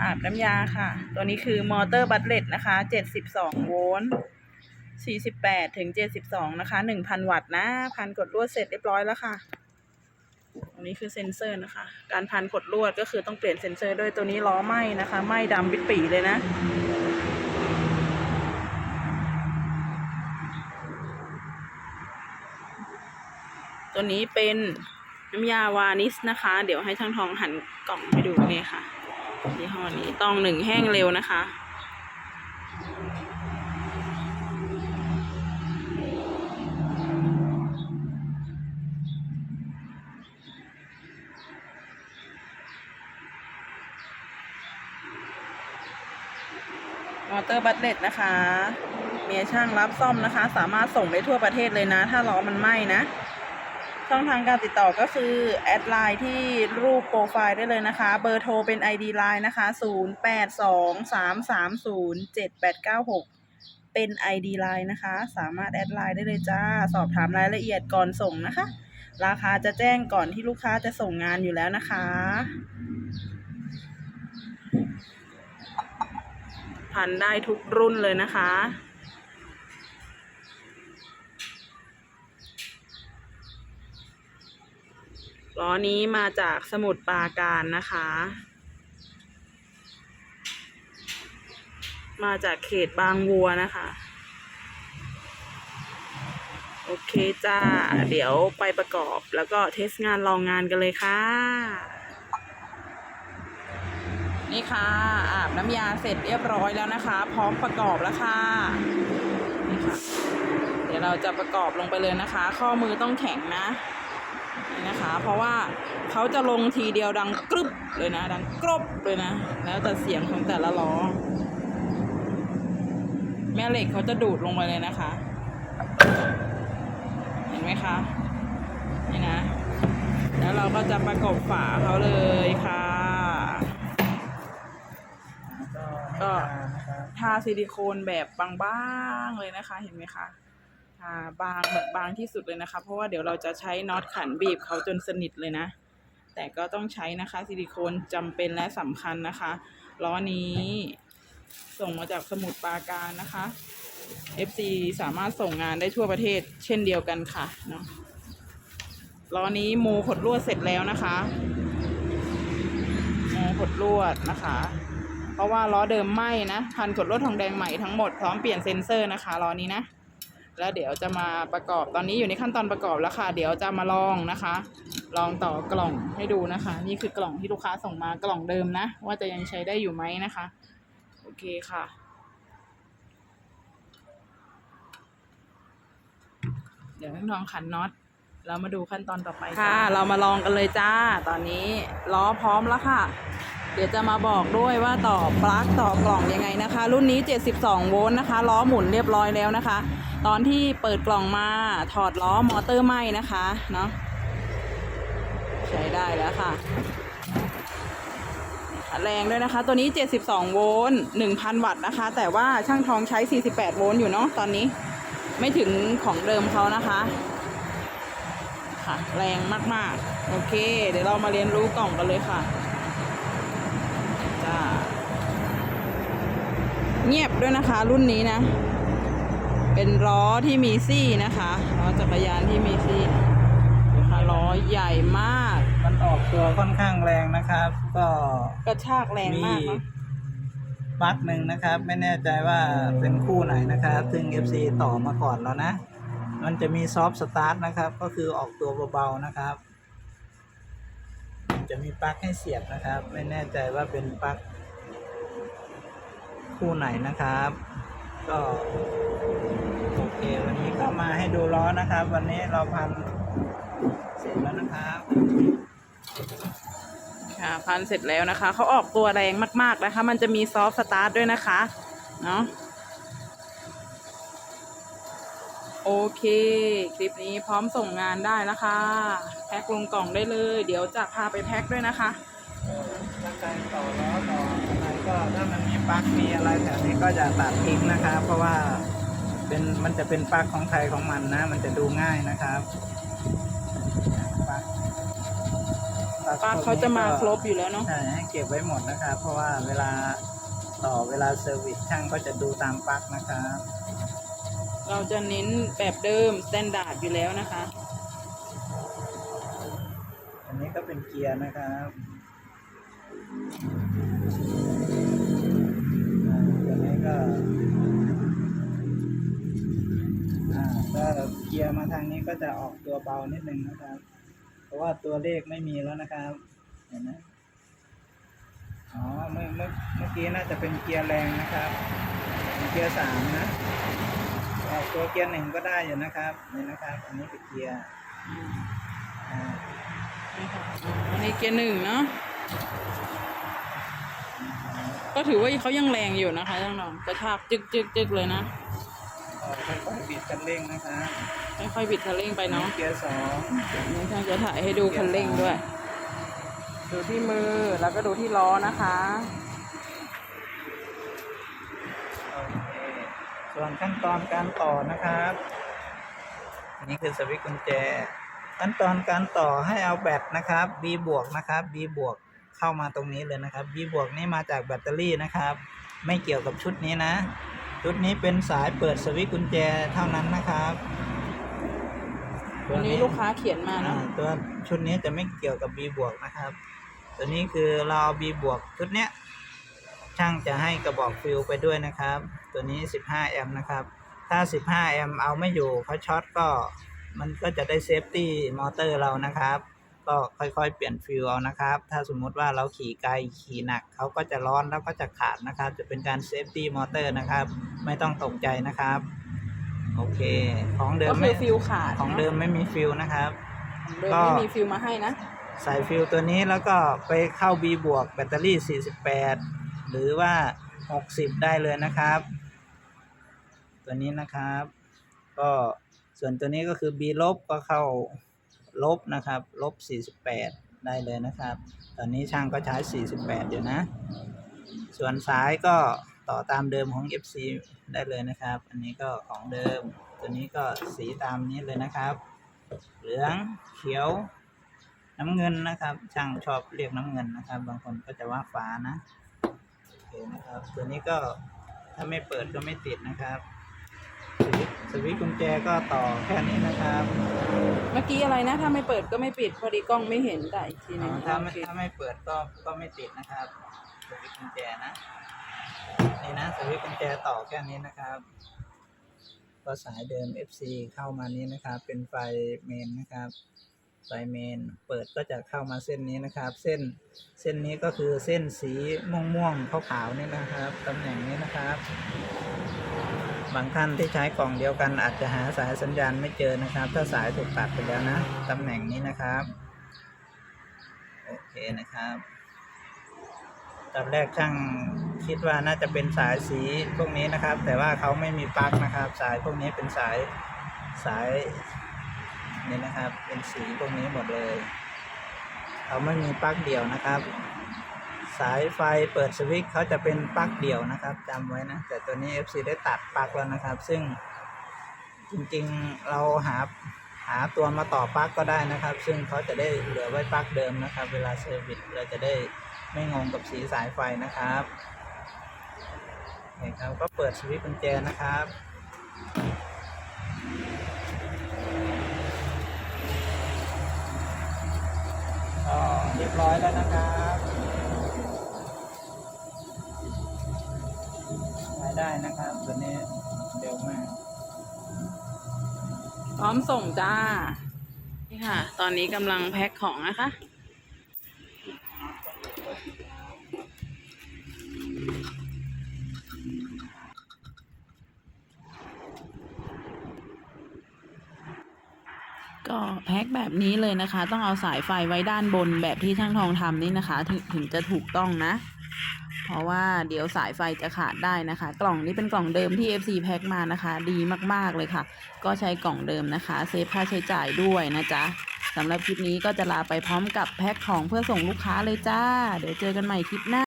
อาบน้ำยาค่ะ ตัวนี้คือมอเตอร์บัตเลตนะคะ72โวลต์48ถึง72นะคะ1,000วัตต์นะพันกดลวดเสร็จเรียบร้อยแล้วค่ะตรงนี้คือเซ็นเซอร์นะคะ การพันกดลวดก็คือต้องเปลี่ยนเซ็นเซอร์ด้วยตัวนี้ล้อไหม้นะคะไหม้ดำปิดปีเลยนะ ตัวนี้เป็นน้ำยาวานิสนะคะ เดี๋ยวให้ช่างทองหันกล่องให้ดูนี่ค่ะยี่ห้อนี้ต้องหนึ่งแห้งเร็วนะคะ มอเตอร์บัตเลตนะคะมีช่างรับซ่อมนะคะ สามารถส่งได้ทั่วประเทศเลยนะ ถ้าล้อมันไหม้นะ ช่องทางการติดต่อก็คือ แอดไลน์ที่รูปโปรไฟล์ได้เลยนะคะ เบอร์โทรเป็น ID ไลน์นะคะ 0823307896 เป็น ID ไลน์นะคะ สามารถแอดไลน์ได้เลยจ้า สอบถามรายละเอียดก่อนส่งนะคะ ราคาจะแจ้งก่อนที่ลูกค้าจะส่งงานอยู่แล้วนะคะ พันได้ทุกรุ่นเลยนะคะ ล้อนี้มาจากสมุทรปราการนะคะ มาจากเขตบางวัวนะคะ โอเคจ้า เดี๋ยวไปประกอบแล้วก็เทสงานลองงานกันเลยค่ะ นี่ค่ะ อาบน้ำยาเสร็จเรียบร้อยแล้วนะคะ พร้อมประกอบแล้วค่ะ นี่ค่ะ เดี๋ยวเราจะประกอบลงไปเลยนะคะ ข้อมือต้องแข็งนะ นี่นะคะ เพราะว่าเขาจะลงทีเดียวดังกรึบเลยนะ ดังกรบเลยนะ แล้วแต่เสียงของแต่ละล้อ แม่เหล็กเขาจะดูดลงไปเลยนะคะ เห็นไหมคะ นี่นะ แล้วเราก็จะประกบฝาเขาเลยค่ะ ก็ทาซิลิโคนแบบบางๆเลยนะคะ เห็นไหมคะาบางแบบบางที่สุดเลยนะคะ เพราะว่าเดี๋ยวเราจะใช้น็อตขันบีบเขาจนสนิทเลยนะ แต่ก็ต้องใช้นะคะซิลิโคนจำเป็นและสำคัญนะคะล้อนี้ส่งมาจากสมุทรปราการนะคะ FC สามารถส่งงานได้ทั่วประเทศเช่นเดียวกันค่ะเนาะล้อนี้โมขดลวดเสร็จแล้วนะคะโมขดลวดนะคะ เพราะว่าล้อเดิมไหม้นะ พันกดลวดทองแดงใหม่ทั้งหมดพร้อมเปลี่ยนเซ็นเซอร์นะคะล้อนี้นะ แล้วเดี๋ยวจะมาประกอบตอนนี้อยู่ในขั้นตอนประกอบแล้วค่ะ เดี๋ยวจะมาลองนะคะ ลองต่อกล่องให้ดูนะคะ นี่คือกล่องที่ลูกค้าส่งมากล่องเดิมนะ ว่าจะยังใช้ได้อยู่ไหมนะคะ โอเคค่ะเดี๋ยวน้องขันน็อตเรามาดูขั้นตอนต่อไปค่ะ เรามาลองกันเลยจ้า ตอนนี้ล้อพร้อมแล้วค่ะ เดี๋ยวจะมาบอกด้วยว่าต่อปลั๊กต่อกล่องยังไงนะคะ รุ่นนี้ 72 โวลต์นะคะล้อหมุนเรียบร้อยแล้วนะคะ ตอนที่เปิดกล่องมาถอดล้อมอเตอร์ไหม้นะคะเนาะใช้ได้แล้วค่ะ แรงด้วยนะคะ ตัวนี้ 72 โวลต์ 1,000 วัตต์นะคะ แต่ว่าช่างทองใช้ 48 โวลต์อยู่เนาะตอนนี้ไม่ถึงของเดิมเขานะคะค่ะแรงมาก ๆ โอเค เดี๋ยวเรามาเรียนรู้กล่องกันเลยค่ะ จ้า เงียบด้วยนะคะ รุ่นนี้นะ เป็นล้อที่มีซี่นะคะล้อจักรยานที่มีซี่นะคะล้อใหญ่มาก มันออกตัวค่อนข้างแรงนะครับ ก็กระชากแรงมีมากเนาะปลั๊กหนึ่งนะครับ ไม่แน่ใจว่าเป็นคู่ไหนนะครับ ซึ่ง FC ต่อมาก่อนแล้วนะ มันจะมีซอฟต์สตาร์ทนะครับ ก็คือออกตัวเบาๆนะครับ จะมีปลั๊กให้เสียบนะครับ ไม่แน่ใจว่าเป็นปลั๊ก คู่ไหนนะครับ ก็โอเควันนี้ก็มาให้ดูล้อนะครับ วันนี้เราพันเสร็จแล้วนะครับค่ะพันเสร็จแล้วนะคะ เขาออกตัวแรงมากๆนะคะ มันจะมีซอฟต์สตาร์ทด้วยนะคะ เนาะโอเค คลิปนี้พร้อมส่งงานได้แล้วค่ะ แพ็คลงกล่องได้เลย เดี๋ยวจะพาไปแพ็คด้วยนะคะถ้า การต่อล้อต่ออะไรก็ถ้ามันมีปลั๊กมีอะไรแถวนี้ก็จะตัดทิ้งนะครับ เพราะว่าเป็นมันจะเป็นปลั๊กของใครของมันนะ มันจะดูง่ายนะครับปลั๊กปลั๊กเขาจะมาพวกนี้ก็ครบอยู่แล้วเนาะใช่ให้เก็บไว้หมดนะครับ เพราะว่าเวลาต่อเวลาเซอร์วิสช่างก็จะดูตามปลั๊กนะครับ เราจะเน้นแบบเดิมสแตนดาร์ดอยู่แล้วนะคะ อันนี้ก็เป็นเกียร์นะครับอ่าตัวนี้ ก็อ่าถ้าเกียร์มาทางนี้ก็จะออกตัวเบานิดนึงนะครับ เพราะว่าตัวเลขไม่มีแล้วนะครับ เห็นไหมอ๋อเมื่อเมื่อเมื่อกี้น่าจะเป็นเกียร์แรงนะครับ เกียร์สามนะออกตัวเกียร์หนึ่งก็ได้อยู่นะครับนี่นะครับ อันนี้เป็นเกียร์อ่าอันนี้เกียร์หนึ่งเนาะ ก็ถือว่าเขายังแรงอยู่นะคะท่านน้องกระชากจึกจึกจึกเลยนะก็ค่อยๆบิดคันเร่งนะครับค่อยๆบิดคันเร่งไปเนาะเกียร์สองนี่ช่างจะถ่ายให้ดูคันเร่งด้วย ดูที่มือแล้วก็ดูที่ล้อนะคะโอเคส่วนขั้นตอนการต่อนะครับอันนี้คือสวิตช์กุญแจ ขั้นตอนการต่อให้เอาแบตนะครับ B บวกนะครับ B บวก เข้ามาตรงนี้เลยนะครับ B บวกนี่มาจากแบตเตอรี่นะครับ ไม่เกี่ยวกับชุดนี้นะ ชุดนี้เป็นสายเปิดสวิตช์กุญแจเท่านั้นนะครับตัวนี้ลูกค้าเขียนมาเนาะอ่าตัวชุดนี้จะไม่เกี่ยวกับ B บวกนะครับ ตัวนี้คือเราเอา B บวกชุดเนี้ยช่างจะให้กระบอกฟิลไปด้วยนะครับ ตัวนี้ 15 แอมป์นะครับ ถ้า 15 แอมป์เอาไม่อยู่เขาช็อตก็มันก็จะได้เซฟตี้มอเตอร์เรานะครับ ก็ค่อยๆ เปลี่ยนฟิลเอานะครับ ถ้าสมมุติว่าเราขี่ไกลขี่หนักเขาก็จะร้อนแล้วก็จะขาดนะครับ จะเป็นการเซฟตี้มอเตอร์นะครับ ไม่ต้องตกใจนะครับ โอเค ของเดิก็มคืไม่อฟิลขาดของเดิมไม่มีฟิลนะครับ ของเดิมก็ไม่มีฟิลมาให้นะ ใส่ฟิลตัวนี้แล้วก็ไปเข้า B บวกแบตเตอรี่ 48 หรือว่า 60 ได้เลยนะครับ ตัวนี้นะครับ ก็ส่วนตัวนี้ก็คือ B ลบก็เข้า ลบนะครับ ลบ 48 ได้เลยนะครับ ตอนนี้ช่างก็ใช้ 48 อยู่นะ ส่วนสายก็ต่อตามเดิมของ FC ได้เลยนะครับ อันนี้ก็ของเดิม ตัวนี้ก็สีตามนี้เลยนะครับ เหลืองเขียวน้ำเงินนะครับ ช่างชอบเรียกน้ำเงินนะครับ บางคนก็จะว่าฟ้านะโอเคนะครับ ตัวนี้ก็ถ้าไม่เปิดก็ไม่ติดนะครับ สวิตช์สวิตช์กุญแจก็ต่อแค่นี้นะครับเมื่อกี้อะไรนะ ถ้าไม่เปิดก็ไม่ปิด พอดีกล้องไม่เห็นแต่อีกทีหนึอ๋งอถ้าไม่โอเคถ้าไม่เปิดก็ก็ไม่ติดนะครับสวิตช์กุญแจนะนี่นะสวิตช์กุญแจต่อแค่นี้นะครับก็สายเดิม FC เข้ามานี้นะครับ เป็นไฟเมนนะครับ ไฟเมนเปิดก็จะเข้ามาเส้นนี้นะครับ เส้นเส้นนี้ก็คือเส้นสีม่วงม่วงๆขาวๆนี่นะครับตำแหน่งนี้นะครับ บางท่านที่ใช้กล่องเดียวกันอาจจะหาสายสัญญาณไม่เจอนะครับ ถ้าสายถูกตัดไปแล้วนะตำแหน่งนี้นะครับโอเคนะครับตอนแรกช่างคิดว่าน่าจะเป็นสายสีพวกนี้นะครับ แต่ว่าเขาไม่มีปลั๊กนะครับ สายพวกนี้เป็นสายสายนี่นะครับ เป็นสีพวกนี้หมดเลย เขาไม่มีปลั๊กเดี่ยวนะครับ สายไฟเปิดสวิตช์เขาจะเป็นปลั๊กเดี่ยวนะครับจำไว้นะ แต่ตัวนี้ FC ได้ตัดปลั๊กแล้วนะครับ ซึ่งจริงๆเราหาหาตัวมาต่อปลั๊กก็ได้นะครับ ซึ่งเขาจะได้เหลือไว้ปลั๊กเดิมนะครับ เวลาเซอร์วิสเราจะได้ไม่งงกับสีสายไฟนะครับโอเคครับก็เปิดสวิตช์กุญแจนะครับก็เรียบร้อยแล้วนะครับ ได้นะครับตัวนี้เร็วมาก พร้อมส่งจ้า นี่ค่ะ ตอนนี้กำลังแพ็คของนะคะ ก็แพ็คแบบนี้เลยนะคะ ต้องเอาสายไฟไว้ด้านบนแบบที่ช่างทองทำนี่นะคะ ถึงถึงจะถูกต้องนะ เพราะว่าเดี๋ยวสายไฟจะขาดได้นะคะ กล่องนี้เป็นกล่องเดิมที่ FC แพ็คมานะคะ ดีมากๆเลยค่ะ ก็ใช้กล่องเดิมนะคะ เซฟค่าใช้จ่ายด้วยนะจ๊ะสำหรับคลิปนี้ก็จะลาไปพร้อมกับแพ็คของเพื่อส่งลูกค้าเลยจ้า เดี๋ยวเจอกันใหม่คลิปหน้า